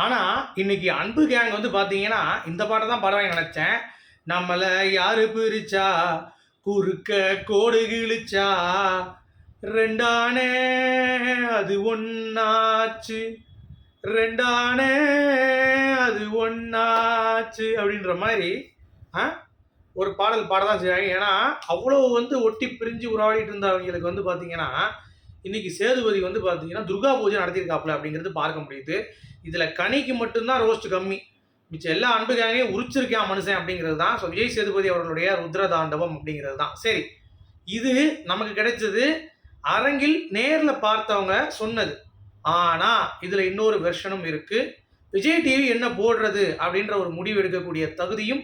ஆனால் இன்னைக்கு அன்பு கேங் வந்து பார்த்தீங்கன்னா இந்த பாட்டை தான் பாடுவாங்க நினச்சேன். நம்மளை யாரு பிரிச்சா? குறுக்க கோடு கிழிச்சா? ரெண்டானே அது ஒன்னாச்சு ரெண்டானே அது ஒன்னாச்சு அப்படின்ற மாதிரி ஆ? ஒரு பாடல் பாட தான் செய்வாங்க. ஏன்னா அவ்வளோ வந்து ஒட்டி பிரிஞ்சு உறவாடிட்டு இருந்தவங்களுக்கு வந்து பார்த்தீங்கன்னா இன்னைக்கு சேதுபதி வந்து பார்த்தீங்கன்னா துர்கா பூஜை நடத்தியிருக்காப்புல அப்படிங்கிறது பார்க்க முடியுது. இதில் கனிக்கு மட்டும்தான் ரோஸ்ட் கம்மி. மிச்சம் எல்லா அன்புக்காகையும் உரிச்சிருக்கான் மனுஷன் அப்படிங்கிறது தான். ஸோ விஜய் சேதுபதி அவர்களுடைய ருத்ரதாண்டவம் அப்படிங்கிறது தான். சரி இது நமக்கு கிடைச்சது அரங்கில் நேரில் பார்த்தவங்க சொன்னது. ஆனால் இதில் இன்னொரு வெர்ஷனும் இருக்குது விஜய் டிவி என்ன போடுறது அப்படின்ற ஒரு முடிவு எடுக்கக்கூடிய தகுதியும்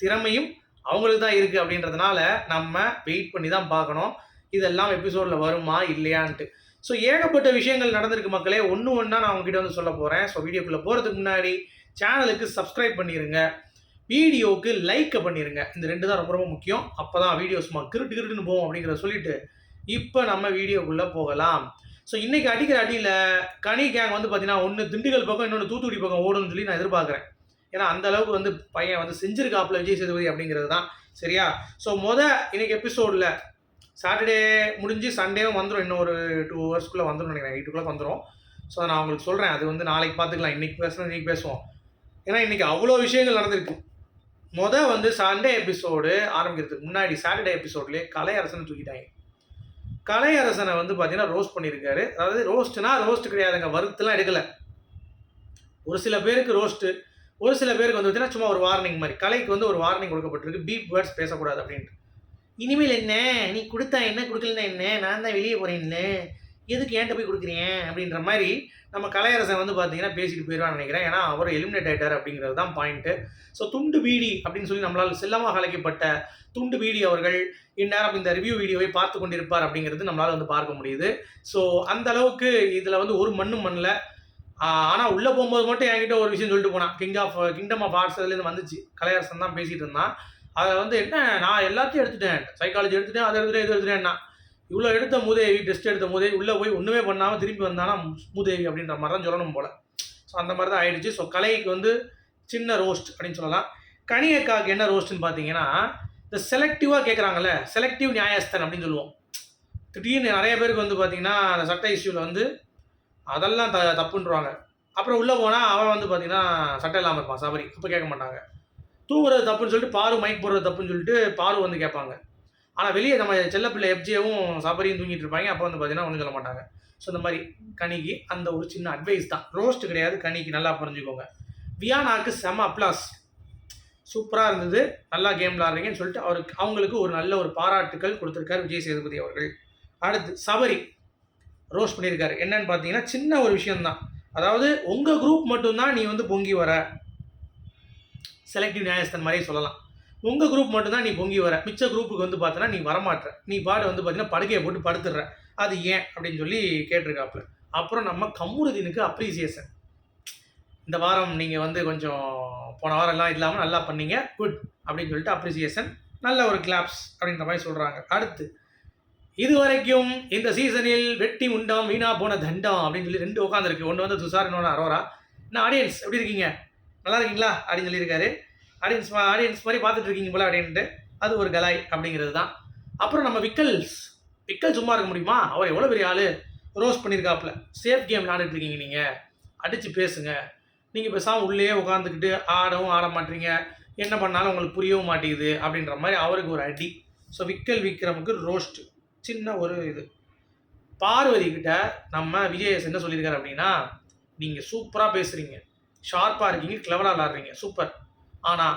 திறமையும் அவங்களுக்கு தான் இருக்குது அப்படின்றதுனால நம்ம வெயிட் பண்ணி தான் பார்க்கணும். இதெல்லாம் எபிசோடில் வருமா இல்லையான்ட்டு. ஸோ ஏகப்பட்ட விஷயங்கள் நடந்திருக்கு மக்களே. ஒன்று ஒன்றா நான் உங்ககிட்ட வந்து சொல்ல போகிறேன் ஸோ வீடியோக்குள்ளே போகிறதுக்கு முன்னாடி சேனலுக்கு சப்ஸ்கிரைப் பண்ணிடுங்க வீடியோவுக்கு லைக்கை பண்ணிடுங்க இந்த ரெண்டு தான் ரொம்ப ரொம்ப முக்கியம். அப்போ தான் வீடியோ சும்மா கிருட்டு கிருட்டுன்னு போவோம் அப்படிங்கிறத சொல்லிட்டு இப்போ நம்ம வீடியோக்குள்ளே போகலாம். ஸோ இன்றைக்கி அடிக்கிற அடியில் கனி கேங் வந்து பார்த்தீங்கன்னா ஒன்று திண்டுக்கல் பக்கம் இன்னொன்று தூத்துக்குடி பக்கம் ஓடும்னு சொல்லி நான் எதிர்பார்க்குறேன். ஏன்னா அந்த அளவுக்கு வந்து பையன் வந்து செஞ்சிருக்காப்புல விஜய் சேதுபதி அப்படிங்கிறது தான். சரியா? ஸோ மொதல் இன்னைக்கு எபிசோடில் சாட்டர்டே முடிஞ்சு சண்டேவும் வந்துடும் இன்னும் ஒரு டூ ஹவர்ஸ்க்குள்ளே வந்துடும் நினைக்கிறேன். எயிட்டுக்குள்ளே வந்துடும் ஸோ நான் உங்களுக்கு சொல்கிறேன் அது வந்து நாளைக்கு பார்த்துக்கலாம். இன்றைக்கி பேசுகிறேன் இன்றைக்கி பேசுவோம். ஏன்னா இன்றைக்கி அவ்வளோ விஷயங்கள் நடந்திருக்கு. மொதல் வந்து சண்டே எபிசோடு ஆரம்பிக்கிறதுக்கு முன்னாடி சாட்டர்டே எபிசோட்லேயே கலையரசனை தூக்கிட்டாங்க. கலையரசனை வந்து பார்த்தீங்கன்னா ரோஸ்ட் பண்ணியிருக்காரு. அதாவது ரோஸ்ட்னா ரோஸ்ட் கிடையாதுங்க. வருத்தெல்லாம் எடுக்கலை. ஒரு சில பேருக்கு ரோஸ்ட்டு ஒரு சில பேருக்கு வந்து பார்த்தீங்கன்னா சும்மா ஒரு வார்னிங் மாதிரி. கலைக்கு வந்து ஒரு வார்னிங் கொடுக்கப்பட்டிருக்கு. பீப் வேர்ட்ஸ் பேசக்கூடாது அப்படின்ட்டு. இனிமேல் என்ன? நீ கொடுத்தா என்ன? கொடுக்கலன்னா என்ன? நான் தான் வெளியே போகிறேன்னு எதுக்கு ஏன்ட்ட போய் கொடுக்குறேன் அப்படின்ற மாதிரி நம்ம கலையரசன் வந்து பார்த்தீங்கன்னா பேசிட்டு போயிடுவான்னு நினைக்கிறேன். ஏன்னா அவர் எலிமினேட் ஆயிட்டார் அப்படிங்கிறது தான் பாயிண்ட்டு ஸோ துண்டு பீடி அப்படின்னு சொல்லி நம்மளால் செல்லமாக அழைக்கப்பட்ட துண்டு பீடி அவர்கள் இந்நேரம் இந்த ரிவ்யூ வீடியோவை பார்த்து கொண்டிருப்பார் அப்படிங்கிறது நம்மளால் வந்து பார்க்க முடியுது. ஸோ அந்த அளவுக்கு இதில் வந்து ஒரு மண்ணும் மண்ணில். ஆனால் உள்ளே போகும்போது மட்டும் என்கிட்ட ஒரு விஷயம் சொல்லிட்டு போனான். King of kingdom of arts அதுலேருந்து வந்துச்சு. கலையரசன் தான் பேசிகிட்டு இருந்தான். அதை வந்து என்ன நான் எல்லாத்தையும் எடுத்துட்டேன் சைக்காலஜி எடுத்துட்டேன் அதை எடுத்துட்டேன் இது எடுத்துட்டேன்னா இவ்வளோ எடுத்த மூதேவி டெஸ்ட் எடுத்த மூதேவி உள்ளே போய் ஒன்றுமே பண்ணாமல் திரும்பி வந்தானா மூதேவி அப்படின்ற மாதிரி தான் சொல்லணும் போல். ஸோ அந்த மாதிரி தான் ஆயிடுச்சு. ஸோ கலைக்கு வந்து சின்ன ரோஸ்ட் அப்படின்னு சொல்லலாம். கனியக்காவுக்கு என்ன ரோஸ்ட்னு பார்த்தீங்கன்னா இந்த செலக்டிவாக கேட்குறாங்கல்ல செலக்டிவ் நியாயஸ்தன் அப்படின்னு சொல்லுவோம். திடீர்னு நிறைய பேருக்கு வந்து பார்த்தீங்கன்னா அந்த சட்ட இஷ்யூவில் வந்து அதெல்லாம் த தப்புன்றாங்க அப்புறம் உள்ளே போனால் அவன் வந்து பார்த்தீங்கன்னா சட்டை இல்லாமல் இருப்பான் சபரி. அப்போ கேட்க மாட்டாங்க. தூங்குறது தப்புன்னு சொல்லிட்டு பாரு மைக் போடுறது தப்புன்னு சொல்லிட்டு பாரு வந்து கேட்பாங்க. ஆனால் வெளியே நம்ம செல்லப்பிள்ளை எஃப்ஜியும் சபரியும் தூங்கிட்டு இருப்பாங்க. அப்போ வந்து பார்த்தீங்கன்னா ஒன்றும் சொல்ல மாட்டாங்க. ஸோ இந்த மாதிரி கனிக்கு அந்த ஒரு சின்ன அட்வைஸ் தான். ரோஸ்ட் கிடையாது கனிக்கு நல்லா புரிஞ்சுக்கோங்க. வியானாக்கு செம அப்ளாஸ் சூப்பராக இருந்தது. நல்லா கேம் விளாட்றீங்கன்னு சொல்லிட்டு அவருக்கு அவங்களுக்கு ஒரு நல்ல ஒரு பாராட்டுக்கள் கொடுத்துருக்காரு விஜய் சேதுபதி அவர்கள். அடுத்து சபரி. ரோஸ்ட் பண்ணியிருக்காரு. என்னன்னு பார்த்தீங்கன்னா சின்ன ஒரு விஷயம்தான். அதாவது உங்கள் குரூப் மட்டும்தான் நீ வந்து பொங்கி வர. செலக்டிவ் நியாயஸ்தன் மாதிரியே சொல்லலாம். உங்கள் குரூப் மட்டும்தான் நீ பொங்கி வர. மிச்ச குரூப்புக்கு வந்து பார்த்தோன்னா நீ வரமாட்ற. நீ பாடு வந்து பார்த்தீங்கன்னா படுக்கையை போட்டு படுத்துடுற. அது ஏன்? அப்படின்னு சொல்லி கேட்டிருக்காப்புல. அப்புறம் நம்ம கம்முருதீனுக்கு அப்ரிசியேஷன் இந்த வாரம் நீங்கள் வந்து கொஞ்சம் போன வாரம் எல்லாம் இல்லாமல் நல்லா பண்ணீங்க. குட் அப்படின்னு சொல்லிட்டு அப்ரிசியேஷன் நல்ல ஒரு கிளாப்ஸ் அப்படின்ற மாதிரி சொல்கிறாங்க அடுத்து இதுவரைக்கும் இந்த சீசனில் வெட்டி உண்டம் வீணா போன தண்டம் அப்படின்னு சொல்லி ரெண்டு உட்காந்துருக்கு ஒன்று வந்து துஷார் இன்னொன்று அரோரா. என்ன ஆடியன்ஸ் எப்படி இருக்கீங்க? நல்லா இருக்கீங்களா? அப்படின்னு சொல்லியிருக்காரு. ஆடியன்ஸ் ஆடியன்ஸ் மாதிரி பார்த்துட்டு இருக்கீங்க போல அப்படின்ட்டு. அது ஒரு கலாய் அப்படிங்கிறது தான். அப்புறம் நம்ம விக்கல்ஸ். விக்கல் சும்மா இருக்க முடியுமா? அவர் எவ்வளோ பெரிய ஆள்? ரோஸ் பண்ணியிருக்காப்புல சேஃப் கேம் விளாண்டுட்டு இருக்கீங்க நீங்கள் அடித்து பேசுங்க. நீங்கள் பேசாமல் உள்ளே உட்காந்துக்கிட்டு ஆடவும் ஆட மாட்டீங்க. என்ன பண்ணாலும் உங்களுக்கு புரியவும் மாட்டேங்குது அப்படின்ற மாதிரி அவருக்கு ஒரு அடி. ஸோ விக்கல் விக்ரமுக்கு ரோஸ்ட் சின்ன ஒரு இது. பார்வதி கிட்ட நம்ம விஜயஸ் என்ன சொல்லியிருக்காரு அப்படின்னா நீங்கள் சூப்பராக பேசுகிறீங்க ஷார்ப்பாக இருக்கீங்க கிளவராக விளாட்றீங்க சூப்பர் ஆனால்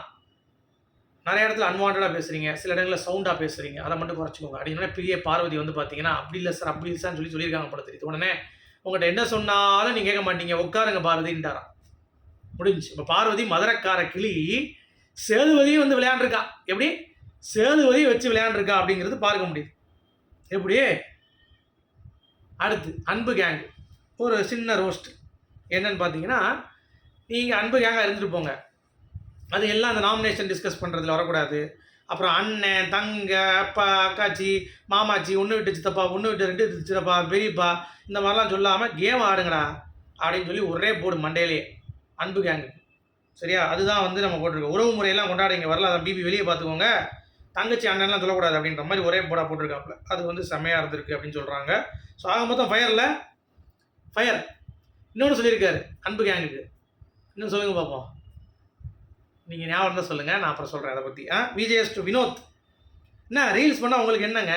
நிறைய இடத்துல அன்வான்டாக பேசுகிறீங்க சில இடங்களில் சவுண்டாக பேசுகிறீங்க அதை மட்டும் குறைச்சிக்கோங்க. அப்படின்னா பிரிய பார்வதி வந்து பார்த்தீங்கன்னா அப்படி இல்லை சார் அப்படி இல்லை சார்னு சொல்லி சொல்லியிருக்காங்க போல தெரியுது. உடனே உங்கள்கிட்ட என்ன சொன்னாலும் நீங்கள் கேட்க மாட்டீங்க உட்காருங்க பார்வதின்ட்டாராம். முடிஞ்சு இப்போ பார்வதி மதுரக்கார கிளி சேதுவதியும் வந்து விளையாண்டுருக்கா. எப்படி? சேதுவதியும் வச்சு விளையாண்டுருக்கா அப்படிங்கிறது பார்க்க முடியுது. எப்படி? அடுத்து அன்பு கேங் ஒரு சின்ன ரோஸ்ட் என்னன்னு பார்த்தீங்கன்னா நீங்கள் அன்பு கேங்காக இருந்துட்டு போங்க. அது எல்லாம் அந்த நாமினேஷன் டிஸ்கஸ் பண்ணுறதுல வரக்கூடாது. அப்புறம் அண்ணன் தங்க அப்பா அக்காச்சி மாமாச்சி ஒன்று விட்டு சித்தப்பா ஒன்று விட்டு ரெண்டு சித்தப்பா பெரியப்பா இந்த மாதிரிலாம் சொல்லாமல் கேம் ஆடுங்கடா அப்படின்னு சொல்லி ஒரே போடு மண்டையிலே அன்பு கேங்கு சரியா? அதுதான் வந்து நம்ம போட்டிருக்கோம் உறவு முறையெல்லாம் கொண்டாடிங்க வரல. அதான் பிபி வெளியே பார்த்துக்கோங்க. தங்கச்சி அண்ணன்லாம் சொல்லக்கூடாது அப்படின்ற மாதிரி ஒரே போடா போட்டிருக்காப்புல. அது வந்து செம்மையாக இருந்திருக்கு அப்படின்னு சொல்கிறாங்க ஸோ ஆக மொத்தம் ஃபயரில் ஃபயர் இன்னொன்று சொல்லியிருக்காரு அன்பு கேங்குக்கு இன்னும் சொல்லுங்க பார்ப்போம் நீங்கள் ஞாபகம் தான் சொல்லுங்கள் நான் அப்புறம் சொல்கிறேன் அதை பற்றி ஆ விஜேஎஸ் டு வினோத். என்ன ரீல்ஸ் பண்ணால் உங்களுக்கு என்னங்க?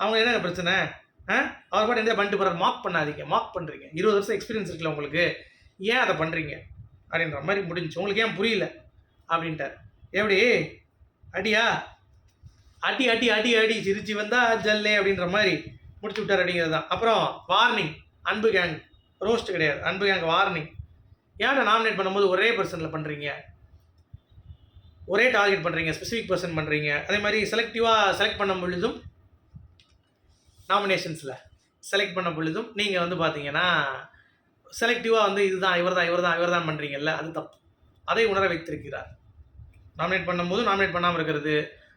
அவங்க என்னங்க பிரச்சனை? ஆ அவர் பாட்டு எந்த பண்ணிட்டு போகிறார் மார்க் பண்ணாதீங்க மார்க் பண்ணுறீங்க இருபது வருஷம் எக்ஸ்பீரியன்ஸ் இருக்குல்ல உங்களுக்கு. ஏன் அதை பண்ணுறீங்க அப்படின்ற மாதிரி முடிஞ்சு உங்களுக்கு ஏன் புரியல? அப்படின்ட்டார். எப்படி? அடியா? அடி அடி அடி அடி சிரிச்சு வந்தா ஜல்லே அப்படின்ற மாதிரி முடிச்சு விட்டார் அப்படிங்கிறது தான் அப்புறம் வார்னிங் அன்பு கேங் ரோஸ்ட் கிடையாது. அன்பு கேங் வார்னிங் யாரை நாமினேட் பண்ணும்போது ஒரே பர்சனில் பண்ணுறீங்க ஒரே டார்கெட் பண்ணுறீங்க ஸ்பெசிஃபிக் பர்சன் பண்ணுறீங்க அதே மாதிரி செலக்டிவாக செலக்ட் பண்ணும் பொழுதும் நாமினேஷன்ஸில் செலக்ட் பண்ண பொழுதும் நீங்கள் வந்து பார்த்தீங்கன்னா செலக்டிவாக வந்து இதுதான் இவர் தான் இவர் தான் இவர் தான் பண்ணுறீங்கல்ல அது தப்பு. அதை உணர வைத்திருக்கிறார். நாமினேட் பண்ணும்போது நாமினேட் பண்ணாமல் இருக்கிறது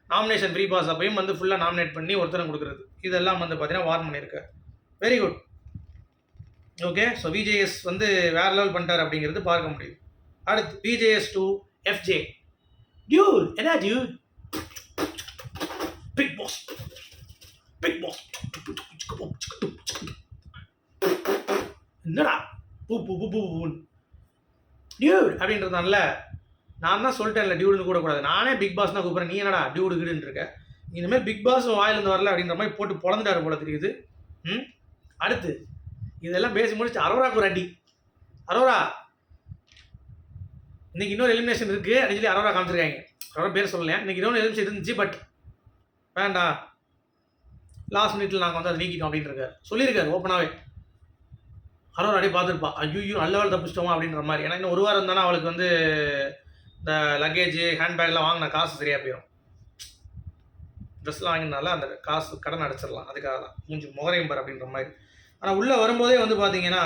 நாமினேஷன் ஃப்ரீ பாஸ் அப்பையும் வந்து ஃபுல்லாக நாமினேட் பண்ணி ஒருத்தரும் கொடுக்குறது. இதெல்லாம் வந்து பார்த்தீங்கன்னா வார்ன் பண்ணியிருக்கார். Very good okay so VJS வந்து வேற லெவல் பண்ணிட்டார் அப்படிங்கிறது பார்க்க முடியுது. அடுத்து விஜேஎஸ் டூ எஃப்ஜே டியூ என்ன டியூ பிக் பாஸ் பிக் பாஸ் என்னடா? பூ பூ பூ பூ பூ டியூட் அப்படின்றதான்ல நான் தான் சொல்லிட்டேன்ல டியூடுன்னு கூட கூடாது நானே பிக் பாஸ் தான் கூப்பிட்றேன். நீ என்னடா டியூடு கிடுன்னு இருக்க? இனிமேல் பிக் பாஸ் வாயிலிருந்து வரல அப்படின்ற மாதிரி போட்டு பொழந்துட்டாரு போல தெரியுது. ம்? அடுத்து இதெல்லாம் பேசி முடிச்சு அரோராக்கு ஒரு அடி. அரோரா இன்னைக்கு இன்னொரு எலிமினேஷன் இருக்கு அப்படின்னு சொல்லி அரோரா காமிச்சிருக்காங்க. அரோரா பேர் சொல்லலையா? இன்னைக்கு இன்னொரு எலிமினேஷன் இருந்துச்சு பட் வேண்டாம். லாஸ்ட் மினிட்ல நாங்கள் வந்து அதை நீக்கிட்டோம் அப்படின்னு இருக்காரு சொல்லியிருக்காரு ஓப்பனாகவே அரோரா அப்படியே பார்த்துருப்பா. ஐயோ நல்ல வேலை தப்பிச்சிட்டோமா அப்படின்ற மாதிரி. ஏன்னா இன்னும் ஒரு வாரம் தானே அவளுக்கு வந்து இந்த லக்கேஜ் ஹேண்ட்பேக்லாம் வாங்கின காசு சரியாக போயிடும் ட்ரெஸ்லாம் வாங்கினால அந்த காசு கடன் அடைச்சிடலாம். அதுக்காக தான் மூஞ்சி முகரையும் பார் அப்படின்ற மாதிரி. ஆனால் உள்ளே வரும்போதே வந்து பார்த்தீங்கன்னா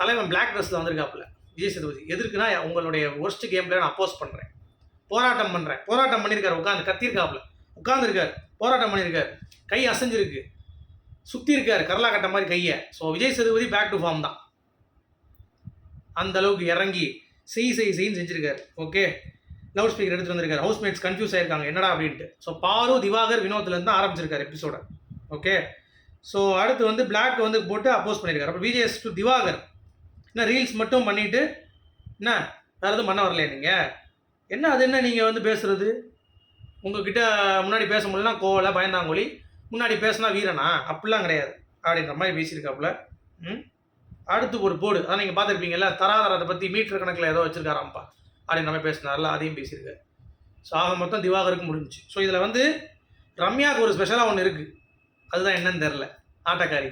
தலைவன் பிளாக் ட்ரெஸ்ஸில் வந்திருக்காப்புல. விஜய் சேதுபதி. எதிர்க்குனா உங்களுடைய ஒர்ஸ்ட் கேம் நான் அப்போஸ் பண்ணுறேன் போராட்டம் பண்ணுறேன் போராட்டம் பண்ணியிருக்காரு உட்காந்து கத்திருக்காப்புல. உட்காந்துருக்காரு போராட்டம் பண்ணியிருக்காரு கை அசைஞ்சிருக்கு. சுற்றி இருக்காரு கரலா கட்ட மாதிரி கையை. So Vijay Sethupathi back to form தான். அந்த அளவுக்கு இறங்கி செய் செய் செய்ன்னு செஞ்சிருக்காரு. ஓகே லவுட் ஸ்பீக்கர் எடுத்துட்டு வந்திருக்காரு. ஹவுஸ்மேட்ஸ் கன்ஃபியூஸ் ஆயிருக்காங்க. என்னடா அப்படின்ட்டு. ஸோ பாரு திவாகர் வினோத்லேருந்து தான் ஆரம்பிச்சிருக்காரு எபிசோட ஓகே ஸோ அடுத்து வந்து பிளாக் வந்து போட்டு அப்போஸ் பண்ணியிருக்காரு அப்போ விஜேஎஸ் டு திவாகர் என்ன ரீல்ஸ் மட்டும் பண்ணிட்டு என்ன வேறு எதுவும் பண்ண வரலையா நீங்கள் என்ன அது என்ன நீங்கள் வந்து பேசுகிறது உங்ககிட்ட முன்னாடி பேச முடியலனா கோவலை பயந்தாங்கொழி. முன்னாடி பேசினா வீரனா? அப்படிலாம் கிடையாது. அப்படின்ற மாதிரி பேசியிருக்காப்புல. ம்? அடுத்து ஒரு போர்டு அதான் நீங்கள் பார்த்துருப்பீங்கல்ல தராதரத்தை பற்றி மீட்டர் கணக்கில் ஏதோ வச்சுருக்காராம்ப்பா. அப்படின்ற மாதிரி பேசினார்ல அதையும் பேசியிருக்காரு. ஸோ ஆக மொத்தம் திவாகருக்கு முடிஞ்சுச்சு. ஸோ இதில் வந்து ரம்யாவுக்கு ஒரு ஸ்பெஷலாக ஒன்று இருக்குது அதுதான் என்னன்னு தெரில ஆட்டக்காரி.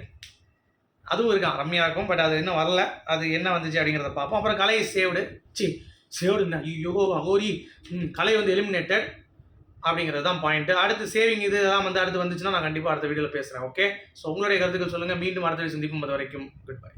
அதுவும் இருக்கான் ரம்யாவுக்கும் பட் அது இன்னும் வரல. அது என்ன வந்துச்சு அப்படிங்கிறத பார்ப்போம். அப்புறம் கலை சேவ்டு. சி சேவ்டு ஐயோ அகோரி. ம், கலை வந்து எலிமினேட்டட் அப்படிங்கிறது தான் பாயிண்ட் அடுத்து சேவிங் இது தான் வந்து அடுத்து வந்துச்சுன்னா நான் கண்டிப்பாக அடுத்த வீடியோவில் பேசுகிறேன் ஓகே ஸோ உங்களுடைய கருத்துக்கள் சொல்லுங்கள் மீண்டும் அடுத்த வீடியோ சந்திக்கும் அது வரைக்கும் குட் பை